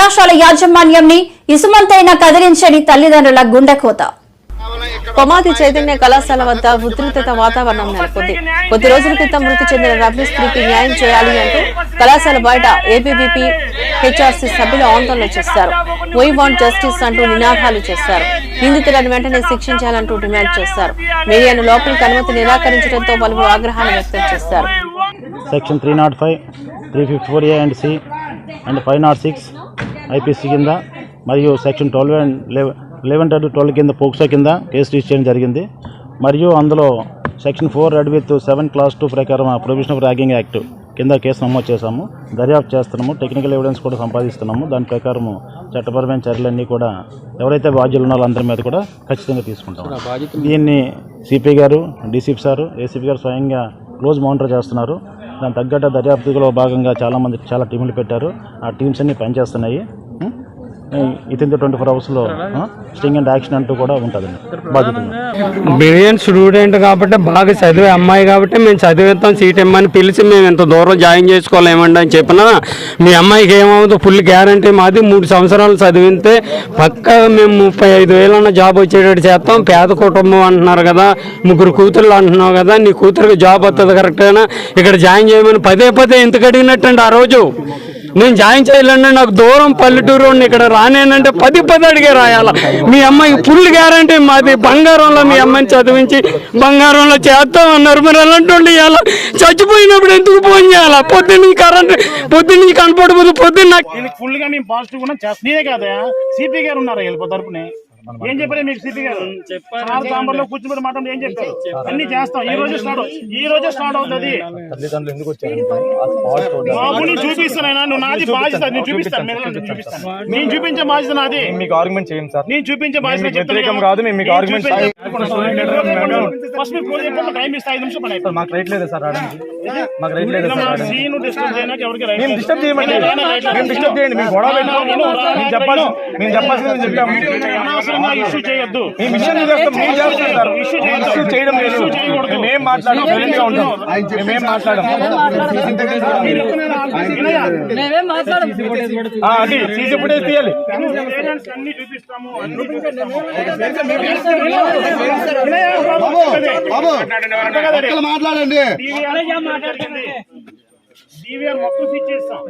కళాశాల యాజమాన్యంని ఇసుమంతైనా కదిలించని తల్లిదండ్రుల గుండెకోత. కొమాది చైతన్య కళాశాల వద్ద ఉద్రిక్తత వాతావరణం నెలకొంది. కొద్ది రోజుల క్రితం మృతి చెందిన రవి స్త్రీకి న్యాయం చేయాలి అంటూ కళాశాల బయట ఏబీవీపీ హెచ్ఆర్సీ సభ్యులు ఆందోళన చేశారు. వై వాంట్ జస్టిస్ అంటూ నినాదాలు చేశారు. నిందితులను వెంటనే శిక్షించాలంటూ డిమాండ్ చేశారు. మీడియాను లోపలికి అనుమతి నిరాకరించడంతో పలువురు ఆగ్రహాన్ని వ్యక్తం చేశారు. Section three not five three fifty four A and C and five not six IPC కింద మరియు section twelve and eleven to twelve కింద పోక్సో కింద కేసు రిజిస్టర్ చేయడం జరిగింది. మరియు అందులో section four read with seven clause two ప్రకారం provision of ragging act కింద కేసు నమోదు చేశాము. దర్యాప్తు చేస్తున్నాము. టెక్నికల్ ఎవిడెన్స్ కూడా సంపాదిస్తున్నాము. దాని ప్రకారము చట్టపరమైన చర్యలన్నీ కూడా ఎవరైతే బాధ్యులు ఉన్నారో అందరి మీద కూడా ఖచ్చితంగా తీసుకుంటాం దీన్ని సిపి గారు డీసీపీ సారు ఏసీపీ గారు స్వయంగా క్లోజ్ మానిటర్ చేస్తున్నారు. దాని తగ్గట్టు దర్యాప్తులో భాగంగా చాలామంది చాలా టీంలు పెట్టారు. ఆ టీమ్స్ అన్ని పనిచేస్తున్నాయి. ఇతని ట్వంటీ ఫోర్ అవర్స్లో స్టింగ్ అండ్ యాక్షన్ అంటూ కూడా ఉంటుందండి. బాధ్యత బ్రిలియంట్ స్టూడెంట్ కాబట్టి బాగా చదివే అమ్మాయి కాబట్టి మేము చదివేస్తాం సీట్ ఇమ్మని పిలిచి మేము ఇంత దూరం జాయిన్ చేసుకోలేమండి అని చెప్పిన మీ అమ్మాయికి ఏమవుతుందో ఫుల్ గ్యారంటీ మాది. మూడు సంవత్సరాలు చదివితే పక్క మేము ముప్పై ఐదు వేలన్న జాబ్ వచ్చేటట్టు చేస్తాం. పేద కుటుంబం అంటున్నారు కదా ముగ్గురు కూతుర్లు అంటున్నావు కదా నీ కూతురికి జాబ్ వస్తుంది కరెక్ట్గా ఇక్కడ జాయిన్ చేయమని పదే పదే ఎందుకు అడిగినట్టండి ఆ రోజు? నేను జాయిన్ చేయాలంటే నాకు దూరం పల్లెటూరు ఇక్కడ రానేనంటే పది పది అడిగే రాయాల. మీ అమ్మాయి ఫుల్ గ్యారంటీ మాది. బంగారంలో మీ అమ్మాయిని చదివించి బంగారంలో చేస్తాం అన్నారు. మరి అలాంటి ఇవాళ చచ్చిపోయినప్పుడు ఎందుకు ఫోన్ చేయాలా? పొద్దున్న కరెంట్ పొద్దున్న కనపడబోదు పొద్దున్న నాకు ఫుల్గా మేము పాజిటివ్ కూడా చేస్తాం. కదా సిపి గారు ఉన్నారు వెళ్ళిపో తరపునే. ఏం చెప్పారు మీకు సిపి గారు? సార్ చాంబర్లో కూర్చుని మాట్లాడి ఏం చెప్పారు? అన్ని చేస్తాం. ఈ రోజు స్టార్ట్ ఈ రోజే స్టార్ట్ అవుతుంది. తల్లిదండ్రులు ఎందుకు వచ్చారు? బాబుని చూపిస్తానైనా నువ్వు నాది బాధ్యత. నేను చూపిస్తాను. నేను చూపిస్తాను. నేను చూపించే బాధ్యత నాది. మీకు ఆర్గ్యుమెంట్ చేయండి సార్. నేను చూపించే బాధ్యత మీకు వ్యతిరేకం కాదు, మేము మీకు argument ఫస్ట్ చెప్పండి టైం ఇస్తే ఐదు నిమిషం పని. మాకు రైట్ లేదా సార్ మాకు రైట్ లేదా సార్ రావడానికి సీను డిస్టర్బ్ చేయడానికి ఎవరికి రైట్ మేము. డిస్టర్బ్ చేయమండి మేము డిస్టర్బ్ చేయండి. మేము గొడవ చెప్పాలి మేము చెప్పాల్సింది చెప్పాము. అనవసరంగా ఇష్యూ చేయొద్దు. మేము చేయడం లేదు. మేమేం సైలెంట్గా ఉంటాం. మేమేం అది సీసీ ఫుటేజ్ తీయాలి. పేరెంట్స్ అన్ని చూపిస్తాము. అన్ని చూపిస్తాము. మాట్లాడండి. డివిఆర్ మొత్తం ఇచ్చేస్తాం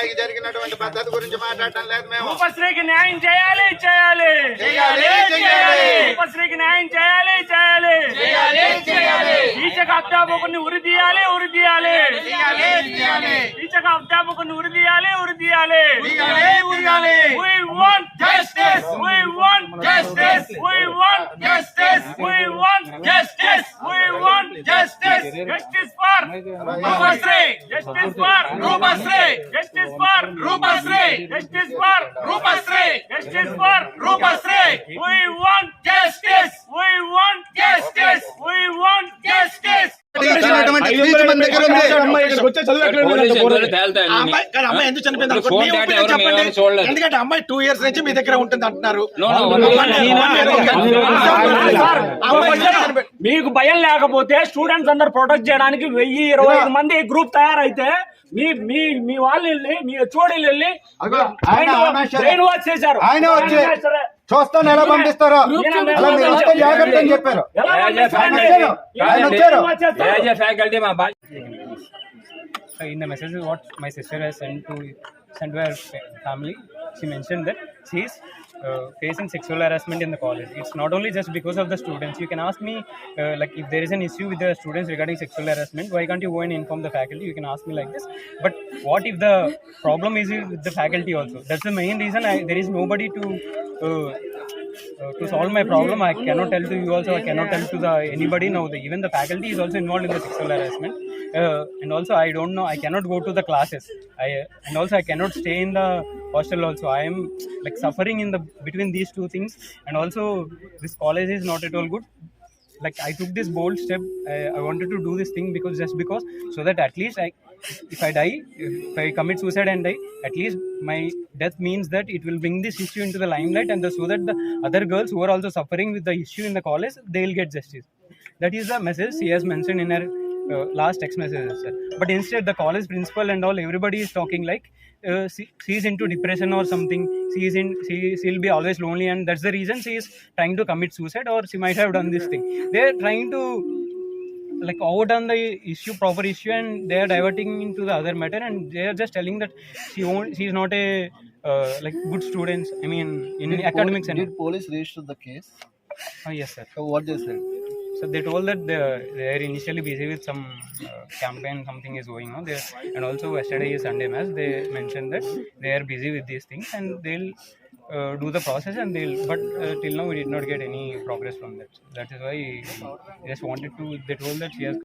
అమ్మాయికి జరిగినటువంటి పద్ధతి గురించి మాట్లాడటం లేదు మేము ఉపశ్రీకి న్యాయం చేయాలి చేయాలి చేయాలి, చేయాలి. ఉపశ్రీకి న్యాయం చేయాలి చేయాలి చేయాలి, చేయాలి. ఈచక అధ్యాపకుని ఉరి తీయాలి ఉరి తీయాలి చేయాలి, చేయాలి. ఈచక అధ్యాపకుని ఉరి తీయాలి ఉరి తీయాలి ఉయ్యాలి, ఉయ్యాలి. We want Justice. We want Justice. We want Justice. We want Justice. We want justice, justice for Rupasri, justice for Rupasri, justice for Rupasri, justice for Rupasri, justice for Rupasri. We want వచ్చే చదువు ఎక్కడ అమ్మాయి ఎందుకు చనిపోయింది? చెప్పండి. ఎందుకంటే అమ్మాయి two years నుంచి మీ దగ్గర ఉంటుంది అంటున్నారు? మీకు భయం లేకపోతే స్టూడెంట్స్ అందరు ప్రొటెక్ట్ చేయడానికి వెయ్యి ఇరవై ఐదు మంది గ్రూప్ తయారైతే మీ మీ మీ వాళ్ళు వెళ్ళి మీ చోడీలు వెళ్ళి బ్రెయిన్ వాష్ చేశారు. ఆయన వచ్చి చూస్తాను ఎలా పంపిస్తారో. అలా మీరు వస్తే జాగ్రత్త అని చెప్పారు. ఆయన? వచ్చారు. ఫ్యాకల్టీ మా in the message what my sister has sent to sent to her family she mentioned that she is uh, facing sexual harassment in the college. It's not only just because of the students. You can ask me uh, like if there is an issue with the students regarding sexual harassment why can't you go and inform the faculty? You can ask me like this. But what if the problem is with the faculty also? That's the main reason I, there is nobody to uh, uh, to solve my problem. I cannot tell to you also. I cannot tell to the anybody now. The, even the faculty is also involved in the sexual harassment uh, and also i don't know i cannot go to the classes i and also i cannot stay in the hostel also i am like suffering in the between these two things and also this college is not at all good like I took this bold step. I, I wanted to do this thing because just because so that at least I, if I die, if I commit suicide and die, at least my death means that it will bring this issue into the limelight and the, so that the other girls who are also suffering with the issue in the college they will get justice. That is the message she has mentioned in her uh, last text messages. Sir. But instead, the college principal and all everybody is talking like uh, she, she is into depression or something. She is in she she'll be always lonely, and that's the reason she is trying to commit suicide or she might have done this thing. They are trying to like overdone the issue, proper issue, and they are diverting into the other matter, and they are just telling that she won't, she is not a uh, like good student. I mean, in academics and Did police register the case? oh, yes, sir. So what they said? So they told that they they are initially busy with some uh, campaign, something is going on there, and also yesterday is Sunday mass. They mentioned that they are busy with these things and they'll uh, do the process and they'll. But uh, till now we did not get any progress from that. That is why we just wanted to. They told that she has